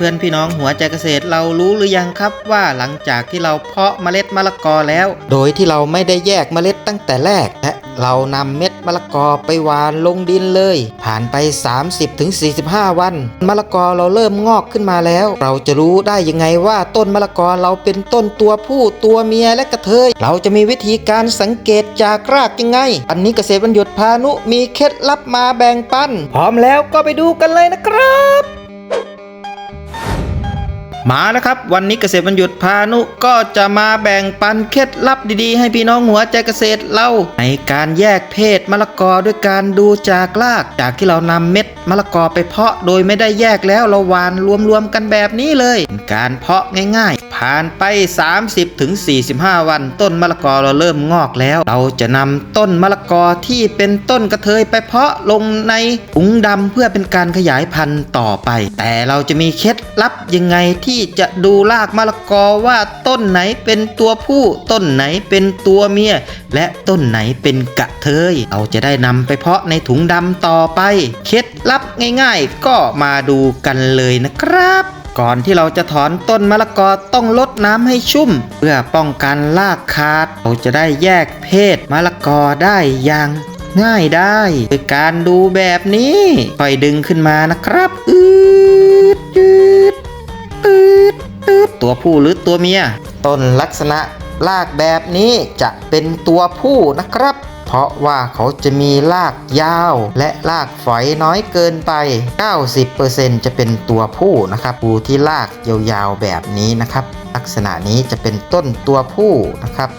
เพื่อนพี่น้องหัวใจเกษตรเรารู้หรือยังครับว่าหลังจากที่เราเพาะเมล็ดมะละกอแล้ว โดยที่เราไม่ได้แยกเมล็ดตั้งแต่แรกและเรานำเม็ดมะละกอไปหวานลงดินเลย ผ่านไป 30-45 วันมะละกอเราเริ่มงอกขึ้นมาแล้ว เราจะรู้ได้ยังไงว่าต้นมะละกอเราเป็นต้นตัวผู้ตัวเมียและกระเทย เราจะมีวิธีการสังเกตจากรากยังไง อันนี้เกษตรบรรยุทธ์พานุมีเคล็ดลับมาแบ่งปัน พร้อมแล้วก็ไปดูกันเลยนะครับ มาแล้วครับ วันนี้เกษตรบรรยุทธ์พานุก็จะมาแบ่งปันเคล็ดลับดีๆ ให้พี่น้องหัวใจเกษตรเราในการแยกเพศมะละกอด้วยการดูจากราก จากที่เรานำเม็ดมะละกอไปเพาะโดยไม่ได้แยกแล้วเราหวานรวมๆกันแบบนี้เลยเป็นการเพาะง่าย ผ่านไป 30-45 วันต้นมะละกอเราเริ่มงอกแล้ว เราจะนำต้นมะละกอที่เป็นต้นกระเทยไปเพาะลงในถุงดำเพื่อเป็นการขยายพันธุ์ต่อไป แต่เราจะมีเคล็ดลับยังไงที่จะดูรากมะละกอว่าต้นไหนเป็นตัวผู้ ต้นไหนเป็นตัวเมีย และต้นไหนเป็นกระเทย เราจะได้นำไปเพาะในถุงดำต่อไป เคล็ดลับง่ายๆ ก็มาดูกันเลยนะครับ ก่อนที่เราจะถอนต้นมะละกอต้องลดน้ำให้ชุ่ม เพื่อป้องกันรากขาด เราจะได้แยกเพศมะละกอได้อย่างง่ายได้โดยการดูแบบนี้ ค่อยดึงขึ้นมานะครับอืดยืดอืดอืดตัวผู้หรือตัวเมีย ต้นลักษณะรากแบบนี้จะเป็นตัวผู้นะครับ เพราะว่าเขาจะมีรากยาวและรากฝอยน้อยเกินไป 90%จะเป็นตัวผู้นะครับดูที่รากยาวๆแบบนี้นะครับ ลักษณะนี้จะเป็นต้นตัวผู้นะครับ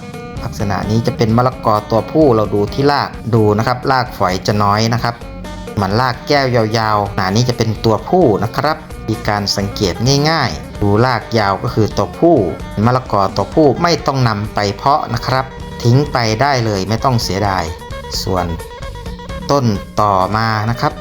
ลักษณะนี้จะเป็นมะละกอตัวผู้เราดูที่รากดูนะครับรากฝอยจะน้อยนะครับเหมือนรากแก้วยาวๆหนานี้จะเป็นตัวผู้นะครับมีการสังเกตง่ายๆ ดูรากยาวก็คือตัวผู้มะละกอตัวผู้ไม่ต้องนำไปเพาะนะครับ ทิ้งไปได้เลยไม่ต้องเสียดาย ส่วนต้นต่อมานะครับ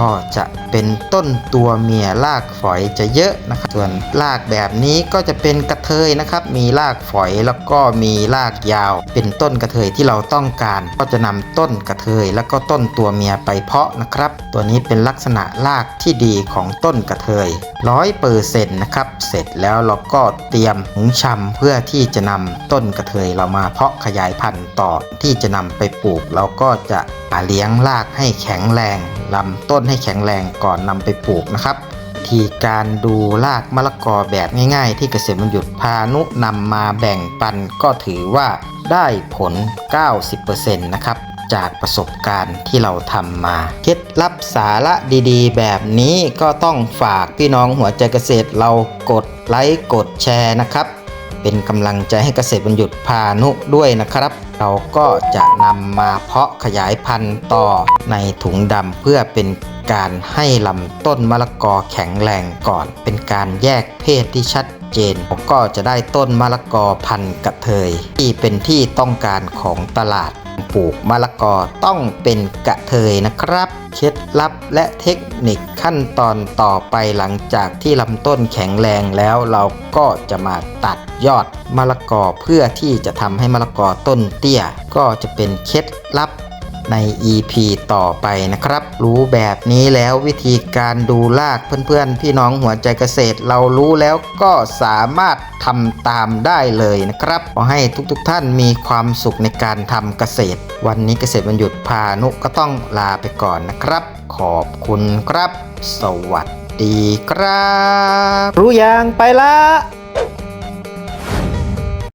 ก็จะเป็นต้นตัวเมียรากฝอยจะเยอะนะครับ ส่วนรากแบบนี้ก็จะเป็นกระเทยนะครับ มีรากฝอยแล้วก็มีรากยาว เป็นต้นกระเทยที่เราต้องการ ก็จะนำต้นกระเทย แล้วก็ต้นตัวเมียไปเพาะนะครับ ตัวนี้เป็นลักษณะรากที่ดีของต้นกระเทยร้อยเปอร์เซ็นต์นะครับเสร็จแล้วเราก็เตรียมหุงชำเพื่อที่จะนำต้นกระเทยเรามาเพาะขยายพันธุ์ต่อที่จะนำไปปลูก เราก็จะเลี้ยงรากให้แข็งแรง ลำต้นให้แข็งแรงก่อนนำไปปลูกนะครับวิธีการดูรากมะละกอแบบง่าย ๆ ที่เกษตรบรรยุทธ์พานุนำมาแบ่งปันก็ถือว่าได้ผล 90%นะครับจากประสบการณ์ที่เราทำมาเคล็ดลับสาระดีๆ แบบนี้ก็ต้องฝากพี่น้องหัวใจเกษตรเรากดไลค์กดแชร์นะครับ เป็นกำลังใจให้เกษตรบรรยุทธ์พานุด้วยนะครับ เราก็จะนำมาเพาะขยายพันธุ์ต่อในถุงดำเพื่อเป็นการให้ลำต้นมะละกอแข็งแรงก่อน เป็นการแยกเพศที่ชัดเจน ก็จะได้ต้นมะละกอพันธุ์กระเทย ที่เป็นที่ต้องการของตลาด ปลูกมะละกอต้องเป็นกระเทยนะครับ เคล็ดลับและเทคนิคขั้นตอนต่อไปหลังจากที่ลำต้นแข็งแรงแล้วเราก็จะมาตัดยอดมะละกอเพื่อที่จะทำให้มะละกอต้นเตี้ย ก็จะเป็นเคล็ดลับ ใน EP ต่อไปนะครับ รู้แบบนี้แล้ววิธีการดูรากเพื่อนๆ พี่น้องหัวใจเกษตร เรารู้แล้วก็สามารถทำตามได้เลยนะครับขอให้ทุกๆท่านมีความสุขในการทำเกษตร วันนี้เกษตรบรรยุทธ์พานุก็ต้องลาไปก่อนนะครับ ขอบคุณครับ สวัสดีครับ รู้ยังไปละ